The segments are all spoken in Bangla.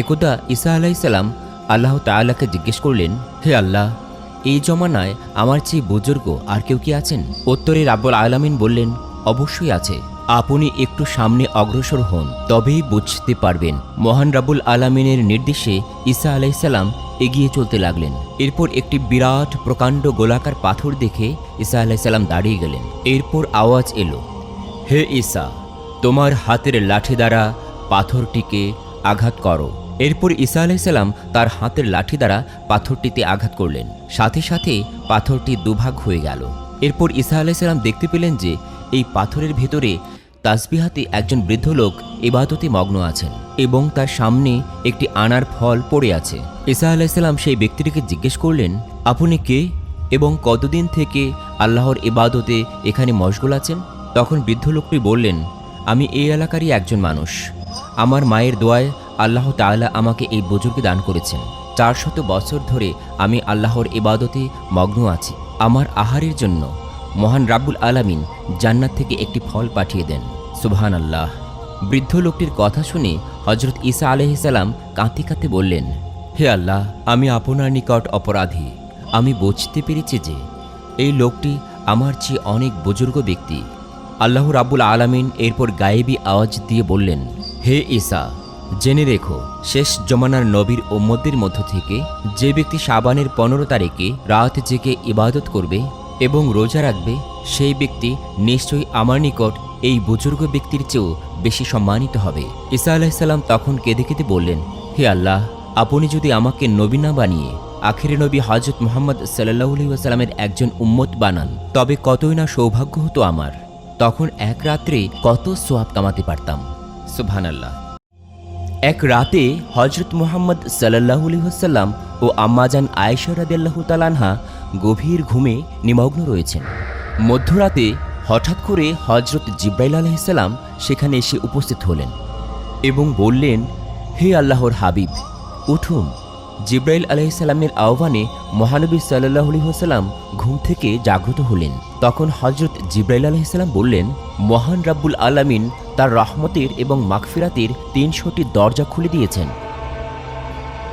একদা ঈসা আলাইসাল্লাম আল্লাহ তাআলাকে জিজ্ঞেস করলেন, হে আল্লাহ, এই জমানায় আমার চেয়ে বুজুর্গ আর কেউ কি আছেন? উত্তরে রাব্বুল আলামিন বললেন, অবশ্যই আছে। আপনি একটু সামনে অগ্রসর হন, তবেই বুঝতে পারবেন। মহান রাবুল আলামিনের নির্দেশে ঈসা আলাইসাল্লাম এগিয়ে চলতে লাগলেন। এরপর একটি বিরাট, প্রকাণ্ড গোলাকার পাথর দেখে ঈসা আলাইসাল্লাম দাঁড়িয়ে গেলেন। এরপর আওয়াজ এলো, হে ঈসা, তোমার হাতের লাঠি দ্বারা পাথরটিকে আঘাত করো। এরপর ঈসা আলাইসাল্লাম তার হাতের লাঠি দ্বারা পাথরটিতে আঘাত করলেন। সাথে সাথে পাথরটি দুভাগ হয়ে গেল। এরপর ঈসা আলাইসাল্লাম দেখতে পেলেন যে এই পাথরের ভেতরে তাসবিহাতে একজন বৃদ্ধ লোক ইবাদতে মগ্ন আছেন এবং তার সামনে একটি আনার ফল পড়ে আছে। ঈসা আলাইসাল্লাম সেই ব্যক্তিটিকে জিজ্ঞেস করলেন, আপনি কে এবং কতদিন থেকে আল্লাহর ইবাদতে এখানে মশগুল আছেন? তখন বৃদ্ধ লোকটি বললেন, আমি এই এলাকারই একজন মানুষ। আমার মায়ের দোয়ায় আল্লাহ তাআলা আমাকে এই বুজুর্গ দান করেছেন। চারশত বছর ধরে আমি আল্লাহর ইবাদতে মগ্ন আছি। আমার আহারের জন্য মহান রাব্বুল আলামিন জান্নাত থেকে একটি ফল পাঠিয়ে দেন। সুবহান আল্লাহ বৃদ্ধ লোকটির কথা শুনে হজরত ঈসা আলহিসাল্লাম কাঁদতে কাঁদতে বললেন, হে আল্লাহ, আমি আপনার নিকট অপরাধী। আমি বুঝতে পেরেছি যে এই লোকটি আমার চেয়ে অনেক বুজুর্গ ব্যক্তি। আল্লাহ রাব্বুল আলামিন এরপর গায়েবী আওয়াজ দিয়ে বললেন, হে ঈসা জেনে রেখো, শেষ জমানার নবীর ওম্মদের মধ্য থেকে যে ব্যক্তি সাবানের পনেরো তারিখে রাত জেগে ইবাদত করবে এবং রোজা রাখবে, সেই ব্যক্তি নিশ্চয়ই আমার নিকট এই বুজুর্গ ব্যক্তির চেয়েও বেশি সম্মানিত হবে। ঈসা আলাইসাল্লাম তখন কেঁদে কেঁদে বললেন, হে আল্লাহ, আপনি যদি আমাকে নবী না বানিয়ে আখেরে নবী হজরত মোহাম্মদ সাল্লাহলি ওয়াসাল্লামের একজন উম্মত বানান, তবে কতই না সৌভাগ্য হতো আমার। তখন এক রাত্রে কত সোয়াব কামাতে পারতাম। সুবহান আল্লাহ এক রাতে হজরত মোহাম্মদ সাল্লাহুলি হাসাল্লাম ও আম্মাজান আয়েশা রাদিয়াল্লাহু তালানহা গভীর ঘুমে নিমগ্ন রয়েছেন। মধ্যরাতে হঠাৎ করে হজরত জিব্রাইল আলাইসাল্লাম সেখানে এসে উপস্থিত হলেন এবং বললেন, হে আল্লাহর হাবিব, উঠুন। জিব্রাইল আলাইসাল্লামের আহ্বানে মহানবী সাল্লাহ সাল্লাম ঘুম থেকে জাগ্রত হলেন। তখন হজরত জিব্রাইল আলাইসাল্লাম বললেন, মহান রাব্বুল আলামিন তার রহমতের এবং মাগফিরাতের তিনশোটি দরজা খুলে দিয়েছেন।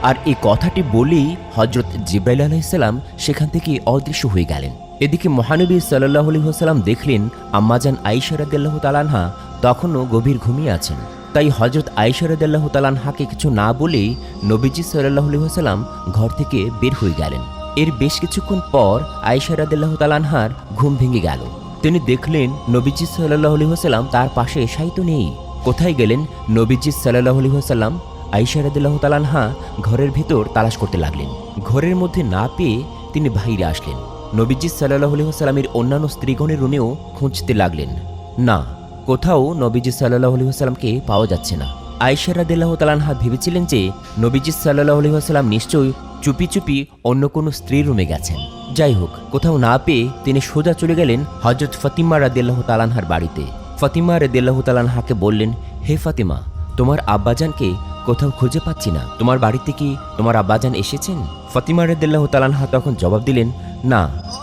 আর এই কথাটি বলেই হজরত জিব্রাইল আলাইসাল্লাম সেখান থেকে অদৃশ্য হয়ে গেলেন। এদিকে মহানবী সাল্লাহ সাল্লাম দেখলেন আম্মাজান আইসা রাদিয়াল্লাহু তালানহা তখনও গভীর ঘুমিয়ে আছেন। তাই হজরত আইসা রাদিয়াল্লাহু তালানহাকে কিছু না বলেই নবীজি সাল্লাহ সাল্লাম ঘর থেকে বের হয়ে গেলেন। এর বেশ কিছুক্ষণ পর আইসা রাদিয়াল্লাহু তালানহার ঘুম ভেঙে গেল। তিনি দেখলেন নবীজি সাল্লাহ সাল্লাম তার পাশে এসাই তো নেই। কোথায় গেলেন? নবীজি সাল্লাহ সাল্লাম আইসা রাদিল্লাহ তালানহা ঘরের ভেতর তালাশ করতে লাগলেন। ঘরের মধ্যে না পেয়ে তিনি বাহিরে আসলেন। নবীজি সাল্লাহ সাল্লামের অন্যান্য স্ত্রীগণের রুমেও খুঁজতে লাগলেন। না, কোথাও নবীজি সাল্লাহ সাল্লামকে পাওয়া যাচ্ছে না। আইসা রাদিল্লাহ তালানহা ভেবেছিলেন যে নবীজি সাল্লাহ সাল্লাম নিশ্চয়ই চুপি চুপি অন্য কোনো স্ত্রীর রুমে গেছেন। যাই হোক, কোথাও না পেয়ে তিনি সোজা চলে গেলেন হজরত ফতিমা রাদিল্লাহ তালানহার বাড়িতে। ফতিমা রাদিল্লাহ তালানহাকে বললেন, হে ফাতিমা, তোমার আব্বাজানকে কোথাও খুঁজে পাচ্ছি না। তোমার বাড়িতে কি তোমার আব্বাজান এসেছেন? ফতিমা রেদুল্লাহ তালানহা তখন জবাব দিলেন, না,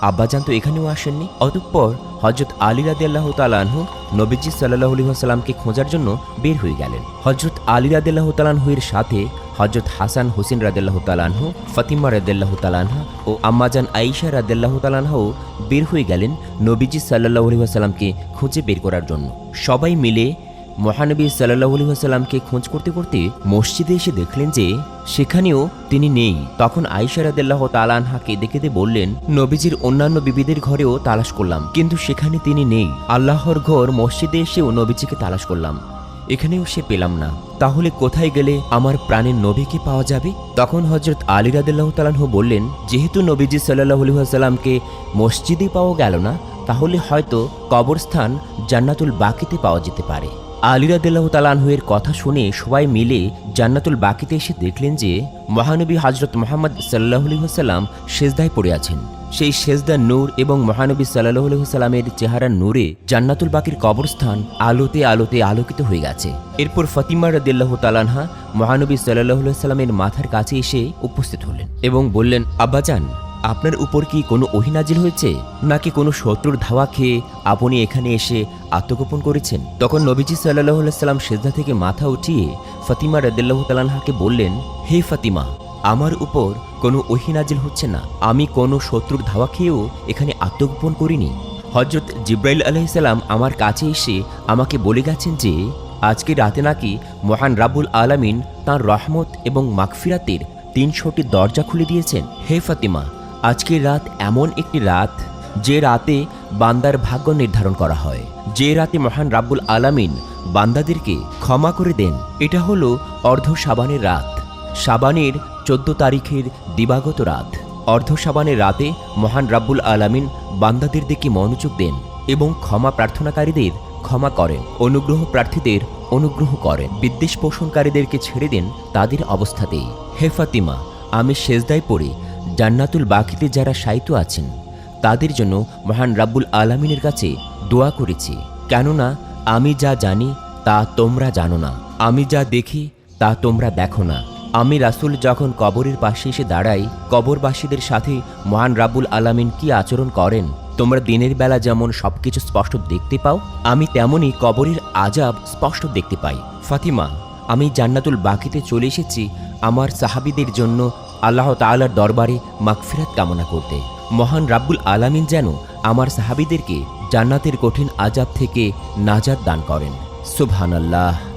আব্বাজান তো এখানেও আসেননি। অতঃপর হজরত আলী রাদিয়াল্লাহ তালানহু নবীজি সাল্লাহ সাল্লামকে খোঁজার জন্য বের হয়ে গেলেন। হজরত আলী রাদেল্লাহ তালানহুয়ের সাথে হজরত হাসান হোসেন রাদেল্লাহ তালানহ ফতিমা রাদেল্লাহ তালানহা ও আম্মাজান আইসা রাদেল্লাহ তালানহাও বের হয়ে গেলেন নবীজি সাল্লাহ সাল্লামকে খুঁজে বের করার জন্য। সবাই মিলে মহানবী সাল্লাহ সাল্লামকে খোঁজ করতে করতে মসজিদে এসে দেখলেন যে সেখানেও তিনি নেই। তখন আইসা রাদিল্লাহ তালানহাকে দেখে দিয়ে বললেন, নবীজির অন্যান্য বিবিদের ঘরেও তালাশ করলাম, কিন্তু সেখানে তিনি নেই। আল্লাহর ঘর মসজিদে এসেও নবীজিকে তালাশ করলাম। এখানেও সে পেলাম না। তাহলে কোথায় গেলে আমার প্রাণের নবীকে পাওয়া যাবে? তখন হজরত আলী রাদিল্লাহ তালানহু বললেন, যেহেতু নবীজি সাল্লাহ সাল্লামকে মসজিদে পাওয়া গেল না, তাহলে হয়তো কবরস্থান জান্নাতুল বাকিতে পাওয়া যেতে পারে। আলিরাদিল্লাহ তালানহুয়ের কথা শুনে সবাই মিলে জান্নাতুল বাকিতে এসে দেখলেন যে মহানবী হজরত মোহাম্মদ সাল্লাহ সাল্লাম সেজদায় পড়ে আছেন। সেই সেজদা নূর এবং মহানবী সাল্লাহ সাল্লামের চেহারা নূরে জান্নাতুল বাকির কবরস্থান আলোতে আলোতে আলোকিত হয়ে গেছে। এরপর ফতিমা রদিল্লাহ তালানহা মহানবী সাল্লাহ সাল্লামের মাথার কাছে এসে উপস্থিত হলেন এবং বললেন, আব্বাজান আপনার উপর কি কোনো অহিনাজিল হয়েছে? নাকি কোনো শত্রুর ধাওয়া খেয়ে আপনি এখানে এসে আত্মগোপন করেছেন? তখন নবীজি সাল্লাহ সাল্লাম সেজদা থেকে মাথা উঠিয়ে ফাতিমা রদুল্লাহ তালাহাকে বললেন, হে ফাতিমা, আমার উপর কোনো অহিনাজিল হচ্ছে না। আমি কোনো শত্রুর ধাওয়া খেয়েও এখানে আত্মগোপন করিনি। হজরত জিব্রাইল আলাইসাল্লাম আমার কাছে এসে আমাকে বলে গেছেন যে, আজকে রাতে নাকি মহান রাবুল আলামিন তাঁর রহমত এবং মাকফিরাতের তিনশোটি দরজা খুলে দিয়েছেন। হে ফাতিমা আজকের রাত এমন একটি রাত যে রাতে বান্দার ভাগ্য নির্ধারণ করা হয়। যে রাতে মহান রাব্বুল আলামিন বান্দাদেরকে ক্ষমা করে দেন, এটা হলো অর্ধ সাবানের রাত। সাবানের চোদ্দ তারিখের দিবাগত রাত। অর্ধ সাবানের রাতে মহান রাব্বুল আলামিন বান্দাদের দিকে মনোযোগ দেন এবং ক্ষমা প্রার্থনাকারীদের ক্ষমা করেন, অনুগ্রহ প্রার্থীদের অনুগ্রহ করেন, বিদ্বেষ পোষণকারীদেরকে ছেড়ে দেন তাদের অবস্থাতেই। হে ফাতিমা, আমি সেজদায় পড়ে জান্নাতুল বাকিতে যারা সাইতো আছেন, তাদের জন্য মহান রাব্বুল আলামিনের কাছে দোয়া করেছি। কেননা, আমি যা জানি, তা তোমরা জানো না। আমি যা দেখি, তা তোমরা দেখো না। আমি রাসূল যখন কবরের পাশে এসে দাঁড়াই, কবরবাসীদের সাথে মহান রাবুল আলামিন কি আচরণ করেন, তোমরা দিনের বেলা যেমন সবকিছু স্পষ্ট দেখতে পাও, আমি তেমনই কবরের আজাব স্পষ্ট দেখতে পাই। ফাতিমা, আমি জান্নাতুল বাকিতে চলে এসেছি, আমার সাহাবিদের জন্য আল্লাহ তালার দরবারে মাগফিরাত কামনা করতে। মহান রাব্বুল আলামিন যেন আমার সাহাবিদেরকে জান্নাতের কঠিন আজাব থেকে নাজাদ দান করেন। সুবহানাল্লাহ।